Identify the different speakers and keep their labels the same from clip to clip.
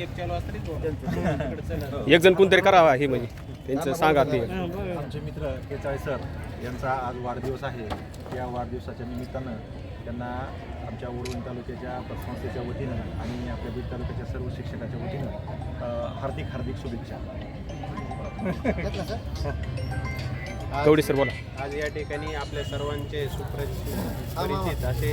Speaker 1: Cake चालू चला.
Speaker 2: एक जण कोणतरी करावा हे म्हणजे. त्यांचं सांगा ते
Speaker 3: आमचे मित्र केचाळे सर यांचा आज वाढदिवस आहे. या वाढदिवसाच्या निमित्तानं त्यांना आमच्या उडवण तालुक्याच्या पतसंस्थेच्या वतीनं आणि आपल्या बीड तालुक्याच्या सर्व शिक्षकाच्या वतीनं हार्दिक हार्दिक शुभेच्छा.
Speaker 2: सर बोला.
Speaker 1: आज या ठिकाणी आपल्या सर्वांचे सुपरिचित परिचित असे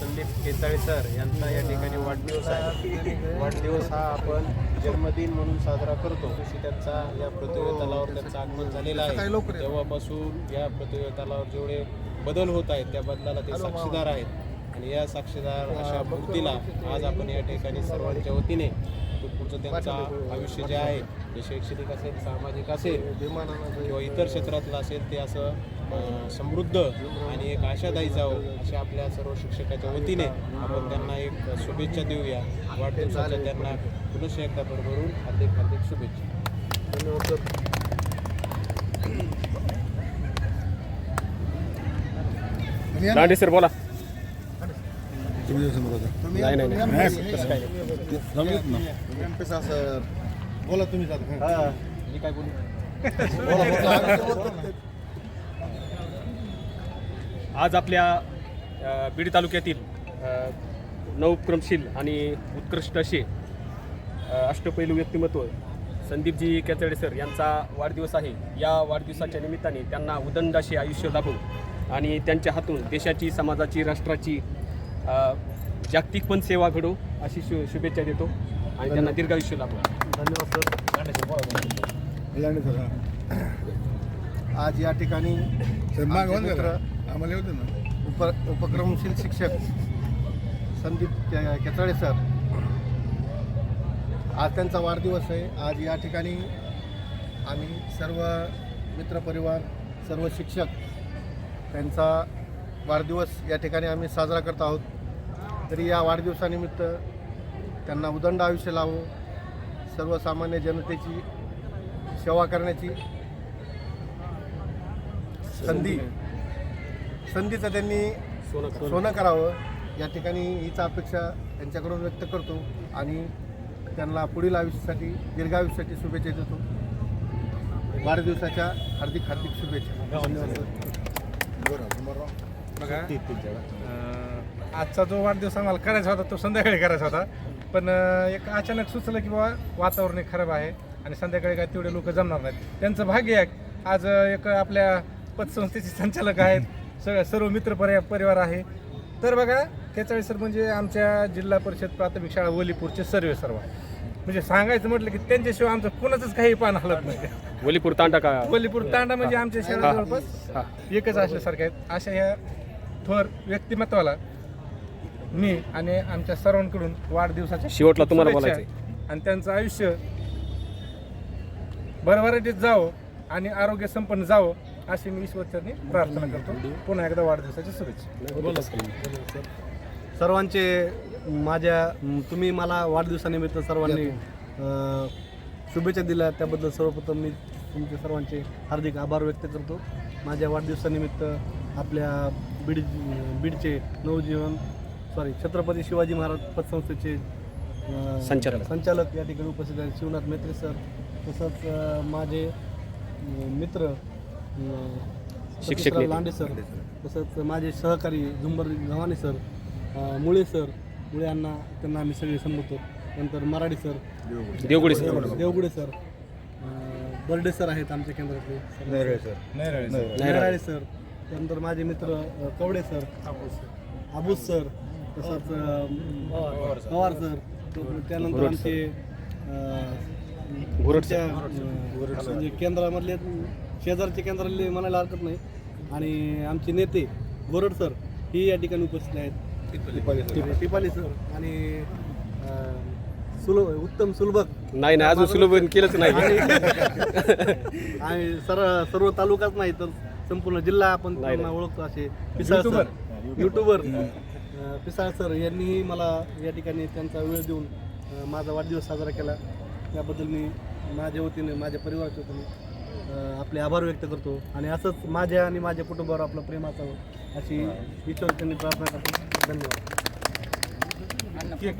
Speaker 1: संदीप केताळे सर यांचा या ठिकाणी वाढदिवस आहे. वाढदिवस हा आपण जन्मदिन म्हणून साजरा करतो. तशी त्यांचा या पृथ्वी तलावर त्यांचं आगमन झालेलं आहे. तेव्हापासून या पृथ्वी तलावर जेवढे बदल होत आहेत त्या बदलाला ते साक्षीदार आहेत. आणि या साक्षीदार अशा मूर्तीला आज आपण या ठिकाणी सर्वांच्या वतीने पुढचं त्यांचं आयुष्य जे आहे ते शैक्षणिक असेल सामाजिक असेल किंवा इतर क्षेत्रातलं असेल ते असं समृद्ध आणि एक आशादायी जावं अशा आपल्या सर्व शिक्षकाच्या वतीने आपण त्यांना एक शुभेच्छा देऊया. वाढदिवसाच्या त्यांना पुनश्च एकदा भरभरून हार्दिक हार्दिक शुभेच्छा.
Speaker 2: दांडे सर बोला. नाही नाही
Speaker 4: बोला तुम्ही.
Speaker 1: मी काय बोलू.
Speaker 2: आज आपल्या बीड तालुक्यातील अ, नवक्रमशील आणि उत्कृष्ट असे अष्टपैलू व्यक्तिमत्व संदीपजी केचडे सर यांचा वाढदिवस आहे. या वाढदिवसाच्या निमित्ताने त्यांना उदंड असे आयुष्य लाभो आणि त्यांच्या हातून देशाची समाजाची राष्ट्राची जागतिक पण सेवा घडो अशी शु शुभेच्छा देतो आणि त्यांना दीर्घायुष्य लाभो.
Speaker 4: कल्याणी सर.
Speaker 5: आज या ठिकाणी
Speaker 4: आम्हाला येऊ दे ना.
Speaker 5: उप उपक्रमशील शिक्षक संदीप के- केतळे सर. आज त्यांचा वाढदिवस आहे. आज या ठिकाणी आम्ही सर्व मित्रपरिवार सर्व शिक्षक त्यांचा वाढदिवस या ठिकाणी आम्ही साजरा करत आहोत. तरी या वाढदिवसानिमित्त त्यांना उदंड आयुष्य लावो. सर्वसामान्य जनतेची सेवा करण्याची संधी संधीचं त्यांनी
Speaker 2: सोनं
Speaker 5: सोनं करावं. या ठिकाणी हीच अपेक्षा त्यांच्याकडून व्यक्त करतो आणि त्यांना पुढील आयुष्यासाठी दीर्घायुष्याची शुभेच्छा देतो. वाढदिवसाच्या हार्दिक हार्दिक शुभेच्छा.
Speaker 6: बघा आजचा जो वाढदिवस आम्हाला करायचा होता तो संध्याकाळी करायचा होता. पण एक अचानक सुचलं की बाबा वातावरण खराब आहे आणि संध्याकाळी काय तेवढे लोक जमणार नाहीत. त्यांचं भाग्य आहे आज एक आपल्या पतसंस्थेचे संचालक आहेत सगळ्या सर्व मित्र परि परिवार आहे. तर बघा केचाळी सर म्हणजे आमच्या जिल्हा परिषद प्राथमिक शाळा वलीपूरचे सर्व सर्व. म्हणजे सांगायचं म्हटलं की त्यांच्याशिवाय आमचं कोणाचंच काही पान हलत नाही.
Speaker 2: वलीपूर तांडा का?
Speaker 6: वलीपूर तांडा म्हणजे आमच्या शाळा जवळपास
Speaker 2: हा.
Speaker 6: एकच असल्यासारखे आहेत. अशा ह्या थोर व्यक्तिमत्वाला मी आणि आमच्या सर्वांकडून वाढदिवसाच्या
Speaker 2: शेवटला तुम्हाला. बोलायचंय.
Speaker 6: आणि त्यांचं आयुष्य भरभराटीत जावं आणि आरोग्य संपन्न जावं. अशी मी ईश्वरचरणी प्रार्थना करतो. पुन्हा एकदा वाढदिवसाच्या शुभेच्छा.
Speaker 5: सर्वांचे माझ्या तुम्ही मला वाढदिवसानिमित्त सर्वांनी शुभेच्छा दिल्या. त्याबद्दल सर्वप्रथम मी तुमचे सर्वांचे हार्दिक आभार व्यक्त करतो. माझ्या वाढदिवसानिमित्त आपल्या बीड बीडचे नवजीवन सॉरी छत्रपती शिवाजी महाराज पतसंस्थेचे
Speaker 2: संचालक.
Speaker 5: संचालक या ठिकाणी उपस्थित आहेत. शिवनाथ मेत्रे सर तसंच माझे मित्र
Speaker 2: शिक्षक नेते.
Speaker 5: लांडे सर तसंच माझे सहकारी झुंबर गव्हाणे सर मुळे सर मुळे यांना त्यांना आम्ही सगळे संबोधतो. नंतर Marathi sir
Speaker 2: Devgudi sir.
Speaker 5: Devgude sir अ, बर्डे सर आहेत आमच्या केंद्रातले. नराळे सर. त्यानंतर माझे मित्र अ, कवडे सर आबूस सर. तसंच अ, पवार सर. त्यानंतर आमचे अ,
Speaker 2: घोरट
Speaker 5: आमच्या, अ, म्हणजे केंद्रामधले शेजारचे केंद्रातले म्हणायला हरकत नाही. आणि आमचे नेते गोरड सर ही या ठिकाणी उपस्थित आहेत. टिपाली सर. आणि सुलभ उत्तम सुलभक.
Speaker 2: नाही नाही अजून सुलभ केलंच नाही.
Speaker 5: आणि सर सर्व तालुकाच नाही तर संपूर्ण जिल्हा आपण त्यांना ओळखतो असे. Pisal sir. YouTuber. Pisal sir यांनीही मला या ठिकाणी त्यांचा वेळ देऊन माझा वाढदिवस साजरा केला. त्याबद्दल मी माझ्या वतीने माझ्या परिवाराच्या वतीने आपले आभार व्यक्त करतो. आणि असंच माझ्या आणि माझ्या कुटुंबावर आपलं प्रेम असावं अशी ईश्वर त्यांनी प्रार्थना करतो. धन्यवाद. एक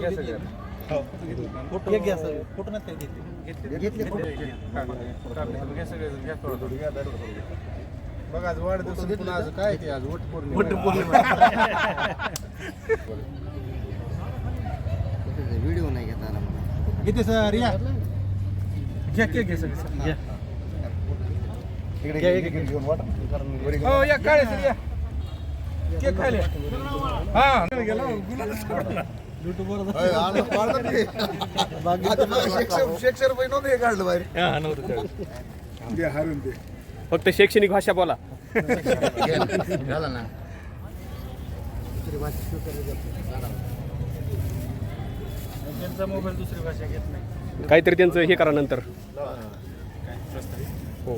Speaker 5: घ्या सर
Speaker 3: फोटो नाही काय घेतले
Speaker 4: घेतले
Speaker 6: बघा आज वाढदिवस पुन्हा आज काय ते आज? वट पौर्णिमा.
Speaker 4: व्हिडिओ नाही घेता आला मला.
Speaker 3: किती सर? रिया
Speaker 6: घ्या केक घे सगळे
Speaker 5: घ्या
Speaker 4: इकडे घे, इकडे घेऊन वाटा. वरी
Speaker 6: हो या काळे सर या. केक खायले? हा. गेला
Speaker 4: होय, आलं, पाडतात ते. आता मग शेकशे- शेकशे रुपये नव्हते हे काढलं बाहेर. ते हारून ते
Speaker 2: फक्त शैक्षणिक भाषा बोला.
Speaker 4: झालं ना
Speaker 6: त्यांचा मोबाईल दुसरी भाषा घेत नाही.
Speaker 2: काहीतरी त्यांचं हे करा नंतर. हो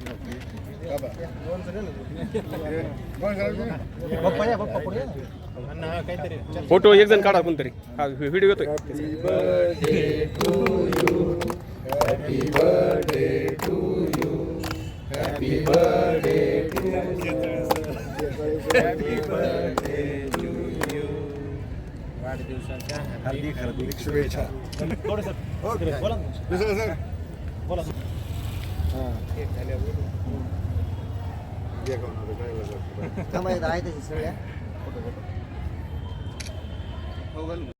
Speaker 3: पप्पा या पप्पा पुढे या.
Speaker 2: फोटो एक जण काढा कोणतरी हा व्हिडिओ येतोय
Speaker 4: हार्दिक हार्दिक शुभेच्छा ओके. दुसरं हां. कोणाला, काय लागलं?